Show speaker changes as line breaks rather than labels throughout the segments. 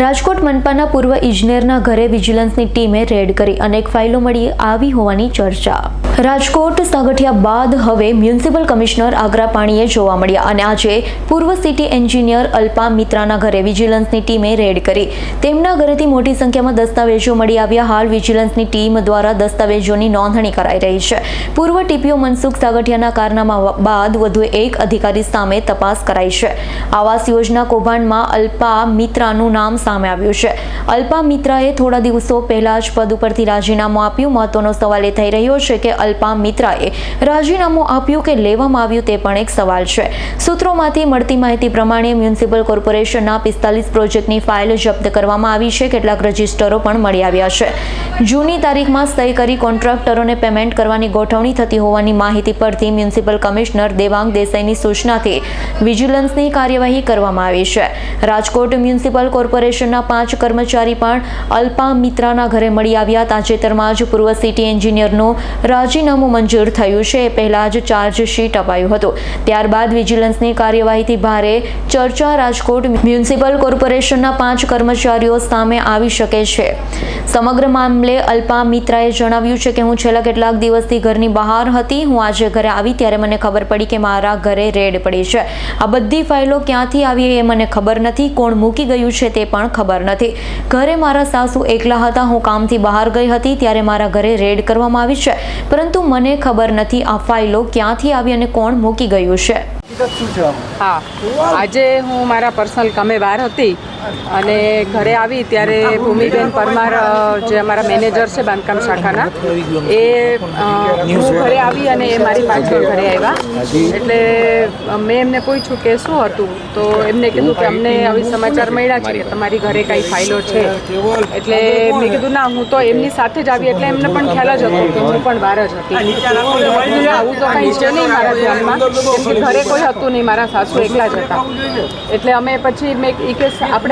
રાજકોટ મનપાના પૂર્વ ઇજનેરના ઘરે વિજિલન્સની ટીમે રેડ કરી અનેક ફાઇલો મળી આવી હોવાની ચર્ચા. રાજકોટ સાગઠિયા બાદ હવે મ્યુનિસિપલ કમિશનર આગ્રા પાણીએ જોવા મળ્યા અને આજે પૂર્વ સિટી એન્જિનિયર અલ્પા મિત્રાના ઘરે વિજિલન્સની ટીમે રેડ કરી. તેમના ઘરેથી મોટી સંખ્યામાં દસ્તાવેજો મળી આવ્યા. હાલ વિજિલન્સની ટીમ દ્વારા દસ્તાવેજોની નોંધણી કરાઈ રહી છે. પૂર્વ ટીપીઓ મનસુખ સાગઠિયાના કારનામા બાદ વધુ એક અધિકારી સામે તપાસ કરાઈ છે. આવાસ યોજના કૌભાંડમાં અલ્પા મિત્રાનું નામ સામે આવ્યું છે. અલ્પા મિત્રાએ થોડા દિવસો પહેલા જ પદ ઉપરથી રાજીનામું આપ્યું. મહત્વનો સવાલ એ થઈ રહ્યો છે કે અલ્પા મિત્રાએ રાજીનામું આપ્યું કે લેવામાં આવ્યું તે પણ એક સવાલ છે. સૂત્રોમાંથી મળતી માહિતી પ્રમાણે મ્યુનિસિપલ કોર્પોરેશનના પિસ્તાલીસ પ્રોજેક્ટની ફાઇલ જપ્ત કરવામાં આવી છે. કેટલાક રજિસ્ટરો પણ મળી આવ્યા છે. જૂની તારીખમાં સહી કરી કોન્ટ્રાક્ટરોને પેમેન્ટ કરવાની ગોઠવણી થતી હોવાની માહિતી પરથી મ્યુનિસિપલ કમિશનર દેવાંગ દેસાઈની સૂચનાથી વિજિલન્સની કાર્યવાહી કરવામાં આવી છે. રાજકોટ મ્યુનિસિપલ કોર્પોરેશનના પાંચ કર્મચારી પણ અલ્પા મિત્રાના ઘરે મળી આવ્યા. તાજેતરમાં જ પૂર્વ સિટી એન્જિનિયરનું રાજીનામું મંજૂર થયું છે. એ પહેલા જ ચાર્જશીટ અપાયું હતું. ત્યારબાદ વિજિલન્સની કાર્યવાહીથી ભારે ચર્ચા રાજકોટ મ્યુનિસિપલ કોર્પોરેશનના પાંચ કર્મચારીઓ સામે આવી શકે છે. સમગ્ર મામલે અલ્પા મિત્રાએ જણાવ્યું છે કે, હું છેલ્લા કેટલાક દિવસથી ઘરની બહાર હતી. હું આજે ઘરે આવી ત્યારે મને ખબર પડી કે મારા ઘરે રેડ પડી છે. આ બધી ફાઇલો ક્યાંથી આવી એ મને ખબર નથી. કોણ મૂકી ગયું છે તે પણ ખબર નથી. ઘરે મારા સાસુ એકલા હતા. હું કામથી બહાર ગઈ હતી ત્યારે મારા ઘરે રેડ કરવામાં આવી છે. પરંતુ મને ખબર નથી આ ફાઇલો ક્યાંથી આવી અને કોણ મૂકી ગયું છે.
હા. આજે હું મારા પર્સનલ કામે બહાર હતી. અને ઘરે આવી ત્યારે ભૂમિબેન પરમાર જે અમારા મેનેજર છે બાંધકામ શાખાના, એ હું ઘરે આવી અને એ મારી પાછળ ઘરે આવ્યા. એટલે મેં એમને પૂછ્યું કે શું હતું? તો એમને કીધું કે અમને આવી સમાચાર મળ્યા છે કે તમારી ઘરે કાંઈ ફાઇલો છે. એટલે મેં કીધું, ના, હું તો એમની સાથે જ આવી. એટલે એમને પણ ખ્યાલ જ હતો કે હું પણ બહાર જ હતી. આવું તો કંઈ છે નહીં મારા ધ્યાનમાં, કેમ કે ઘરે કોઈ હતું નહીં, મારા સાસુ એકલા જ હતા. એટલે અમે પછી મેં ઈ કે આપણે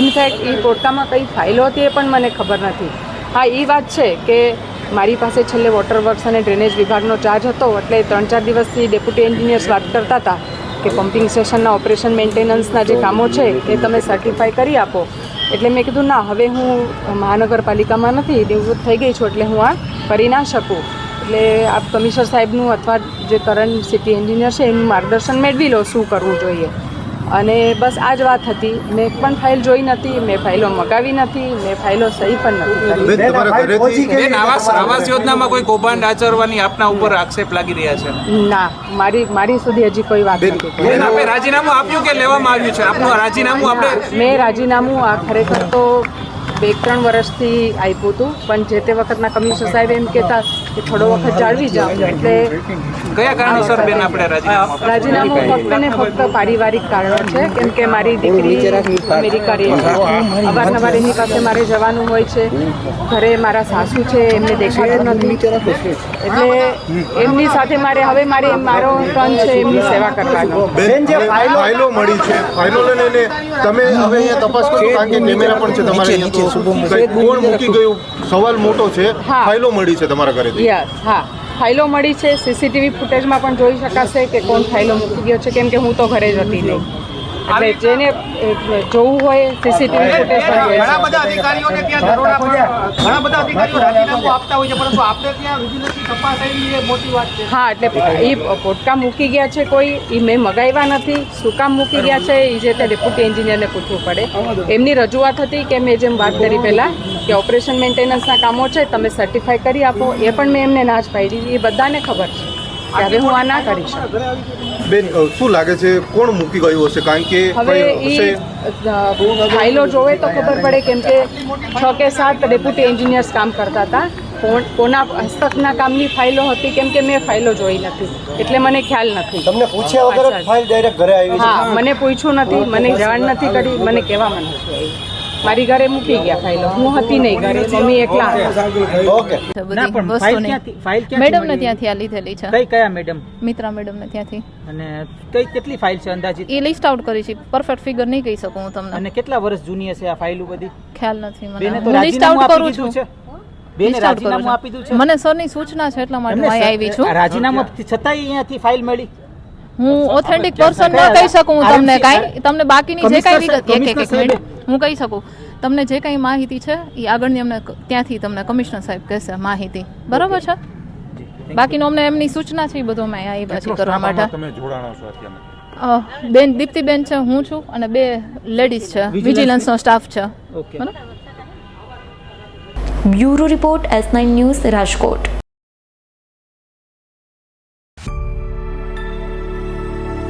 ઇનફેક્ટ એ પોટકામાં કઈ ફાઇલો હતી એ પણ મને ખબર નથી. હા એ વાત છે કે મારી પાસે છેલ્લે વોટર વર્ક્સ અને ડ્રેનેજ વિભાગનો ચાર્જ હતો એટલે ત્રણ ચાર દિવસથી ડેપ્યુટી એન્જિનિયર્સ વાત કરતા હતા કે પમ્પિંગ સ્ટેશનના ઓપરેશન મેન્ટેનન્સના જે કામો છે એ તમે સર્ટિફાઈ કરી આપો. એટલે મેં કીધું, ના, હવે હું મહાનગરપાલિકામાં નથી નિવૃત્ત થઈ ગઈ છું, એટલે હું આ કરી ના શકું. એટલે આપ કમિશનર સાહેબનું અથવા જે કરંટ સિટી એન્જિનિયર છે એનું માર્ગદર્શન મેળવી લો, શું કરવું જોઈએ. અને બસ આ જ વાત હતી. મેં પણ ફાઇલ જોઈ નથી મેં ફાઇલો મગાવી નથી મેં ફાઇલો સહી પણ?
આવાસ આવાસ યોજનામાં કોઈ કૌભાંડ આચરવાની આપના ઉપર આક્ષેપ લાગી રહ્યા છે?
ના મારી મારી સુધી હજી કોઈ વાત નથી
બેન આપે રાજીનામું આપ્યું કે લેવામાં આવ્યું છે? આપનું રાજીનામું આપણે
મેં રાજીનામું આ ખરેખર તો બે ત્રણ વર્ષથી આપ્યું હતું. પણ જે તે વખતના કમિશનર સાહેબ એમ કહેતા કે થોડો વખત જાળવી જાઓ. એટલે
કયા કારણોસર બેન આપણે રાજીનામું
રાજીનામું ફક્ત ને ફક્ત પારિવારિક કારણો છે. કેમ કે મારી દીકરી અમેરિકા રહે છે. અવારનવાર એની પાસે મારે જવાનું હોય છે. ઘરે મારા સાસુ છે એમને દેખાતું નથી. એટલે એમની સાથે મારે હવે મારે મારો ટર્ન છે એમની સેવા કરવાનો.
બેન, જે ફાઇલો-
ફાઇલો મળી છે ફાઇલો લઈને તમે હવે અહીંયા તપાસ કરો કારણ કે કેમેરા પણ છે તમારે કોણ મૂકી ગયું? સવાલ મોટો છે. ફાઇલો મળી છે તમારા ઘરે
યસ હા. ફાઇલો મળી છે. સીસીટીવી ફૂટેજમાં પણ જોઈ શકાશે કે કોણ ફાઇલો મૂકી ગયો છે. કેમ કે હું તો ઘરે જ હતી નહીં. એટલે જેને જોવું હોય સીસીટીવી ફૂટેજ
ઘણા બધા અધિકારીઓને ત્યાં દરોડા પણ ઘણા બધા અધિકારીઓ રાજીનામું આપતા હોય છે પરંતુ આપણે ત્યાં વિજિલન્સની તપાસ આવી એ મોટી વાત છે.
હા એટલે એ પોટકા મૂકી ગયા છે કોઈ એ મેં મગાવ્યા નથી શું કામ મૂકી ગયા છે એ જે તે ડેપ્યુટી એન્જિનિયરને પૂછવું પડે. એમની રજૂઆત હતી કે મેં જેમ વાત કરી પહેલાં કે ઓપરેશન મેન્ટેનન્સના કામો છે તમે સર્ટિફાઈ કરી આપો એ પણ મેં એમને ના જ પાડી. એ બધાને ખબર છે. કે હવે હું આ ના કરી શકું.
બેન શું લાગે છે કોણ મૂકી ગયું હશે? કારણ કે
હવે એ ફાઇલો જોવે તો ખબર પડે કેમ કે છ કે સાત ડેપ્યુટી એન્જિનિયર્સ કામ કરતા હતા. કોણ કોના હસ્તકના કામની ફાઇલો હતી કેમ કે મેં ફાઇલો જોઈ નથી. એટલે મને ખ્યાલ નથી.
તમને પૂછ્યા વગર ફાઇલ ડાયરેક્ટ ઘરે આવી
હા મને પૂછ્યું નથી મને જાણ નથી કરી મને કહેવામાં નથી. આવી મારી ઘરે મૂકી ગયા ફાઇલો હું હતી નહીં ઘરે મમ્મી એકલા.
ઓકે
ના પણ ફાઇલ ક્યાંથી ફાઇલ ક્યાં
મેડમ
ને
ત્યાંથી આ લીધેલી છે.
કઈ કયા મેડમ?
મિત્રા મેડમને ત્યાંથી.
અને કઈ કેટલી ફાઇલ છે અંદાજિત?
એ લિસ્ટ આઉટ કરી છે. પરફેક્ટ ફિગર નહીં કહી શકું હું તમને.
અને કેટલા વર્ષ જૂની હશે આ ફાઇલો બધી?
ખ્યાલ નથી મને.
તો
હું લિસ્ટ આઉટ કરું છું.
મને બેને
ની
રાજીનામું આપી દીધું છે?
મને સરની સૂચના છે એટલા માટે હું આવી છું.
આ રાજીનામા છતાંય અહીંયાથી ફાઇલ મળી.
હું ઓથેન્ટિક પર્સન ન કહી શકું હું તમને કઈ. તમને બાકીની જે
કમિશનર
વિગત એક એક એક મિનિટ. હું કહી શકું. તમને જે કાંઈ માહિતી છે એ આગળની અમને ત્યાંથી તમને કમિશનર સાહેબ કહેશે માહિતી. બરાબર છે? બાકીનું અમને એમની સૂચના છે એ બધું અમે એ પછી કરવા માટે.
તમે જોડાણો છો અત્યારે
બેન દીપ્તિબેન છે હું છું અને બે લેડીઝ છે વિજિલન્સનો સ્ટાફ છે. બરાબર?
Bureau report S nine news Rajkot.